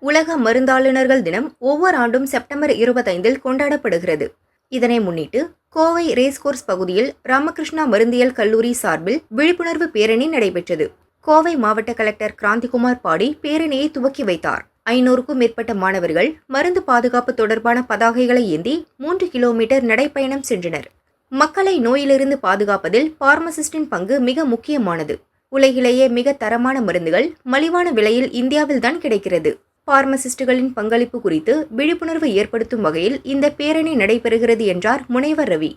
உலக மருந்தாளுநர்கள் தினம் ஒவ்வொரு ஆண்டும் செப்டம்பர் இருபத்தைந்தில் கொண்டாடப்படுகிறது. இதனை முன்னிட்டு கோவை ரேஸ்கோர்ஸ் பகுதியில் ராமகிருஷ்ணா மருந்தியல் கல்லூரி சார்பில் விழிப்புணர்வு பேரணி நடைபெற்றது. கோவை மாவட்ட கலெக்டர் கிராந்திகுமார் பாடி பேரணியை துவக்கி வைத்தார். ஐநூறுக்கும் மேற்பட்ட மாணவர்கள் மருந்து பாதுகாப்பு தொடர்பான பதாகைகளை ஏந்தி மூன்று கிலோமீட்டர் நடைப்பயணம் சென்றனர். மக்களை நோயிலிருந்து பாதுகாப்பதில் பார்மசிஸ்டின் பங்கு மிக முக்கியமானது. உலகிலேயே மிக தரமான மருந்துகள் மலிவான விலையில் இந்தியாவில்தான் கிடைக்கிறது. பார்மசிஸ்டுகளின் பங்களிப்பு குறித்து விழிப்புணர்வு ஏற்படுத்தும் வகையில் இந்த பேரணி நடைபெறுகிறது என்றார் முனைவர் ரவி.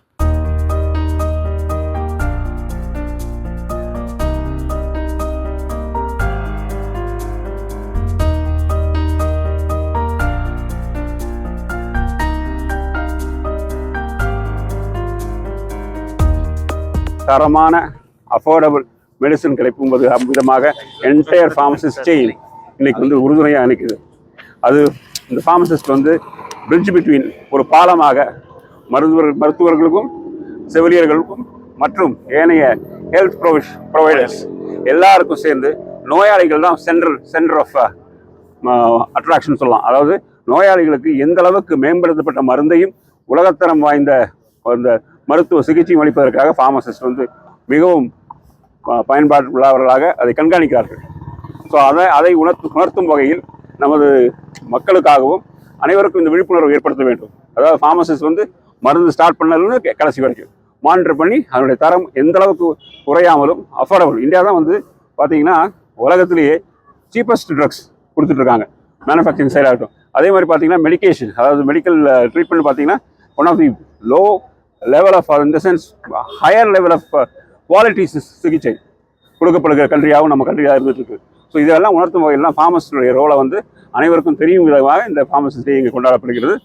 தரமான அஃபோர்டபுள் மெடிசன் கிடைக்கும் போது விதமாக என்டையர் ஃபார்மசிஸ்டே இன்னைக்கு வந்து உறுதுணையாக நிற்குது அது இந்த ஃபார்மசிஸ்ட் வந்து பிரிட்ஜ் பிட்வீன் ஒரு பாலமாக மருத்துவர் மருத்துவர்களுக்கும் செவிலியர்களுக்கும் மற்றும் ஏனைய ஹெல்த் ப்ரொவிஷ் ப்ரொவைடர்ஸ் எல்லாருக்கும் சேர்ந்து நோயாளிகள் தான் சென்ட்ரல் சென்டர் ஆஃப் அட்ராக்ஷன் சொல்லலாம். அதாவது நோயாளிகளுக்கு எந்த அளவுக்கு மேம்படுத்தப்பட்ட மருந்தையும் உலகத்தரம் வாய்ந்த அந்த மருத்துவ சிகிச்சையும் அளிப்பதற்காக ஃபார்மசிஸ்ட் வந்து மிகவும் ப- பயன்பாடு உள்ளவர்களாக அதை கண்காணிக்கிறார்கள். ஸோ அதை அதை உணர்த்து உணர்த்தும் வகையில் நமது மக்களுக்காகவும் அனைவருக்கும் இந்த விழிப்புணர்வு ஏற்படுத்த வேண்டும். அதாவது ஃபார்மசிஸ்ட் வந்து மருந்து ஸ்டார்ட் பண்ணதுன்னு கடைசி வரைக்கும். மானிட்டர் பண்ணி அதனுடைய தரம் எந்த அளவுக்கு குறையாமலும் அஃபோர்டபுள் இந்தியா தான் வந்து பார்த்தீங்கன்னா உலகத்திலேயே சீப்பஸ்ட் ட்ரக்ஸ் கொடுத்துட்ருக்காங்க. மேனுஃபேக்சரிங் சைடாகட்டும் அதே மாதிரி பார்த்தீங்கன்னா மெடிகேஷன் அதாவது மெடிக்கல் ட்ரீட்மெண்ட் பார்த்தீங்கன்னா one of the low level of இந்த sense higher level of quality சிகிச்சை கொடுக்கப்படுகிற கண்ட்ரியாகவும் நம்ம கண்ட்ரியாக இருந்துட்டு இருக்குது ஸோ இதெல்லாம் உணர்த்தும் வகையில் ஃபார்மசிஸ்டுடைய ரோலை வந்து அனைவருக்கும் தெரியும் விதமாக இந்த ஃபார்மசிஸ்ட் டே இங்கே கொண்டாடப்படுகிறது.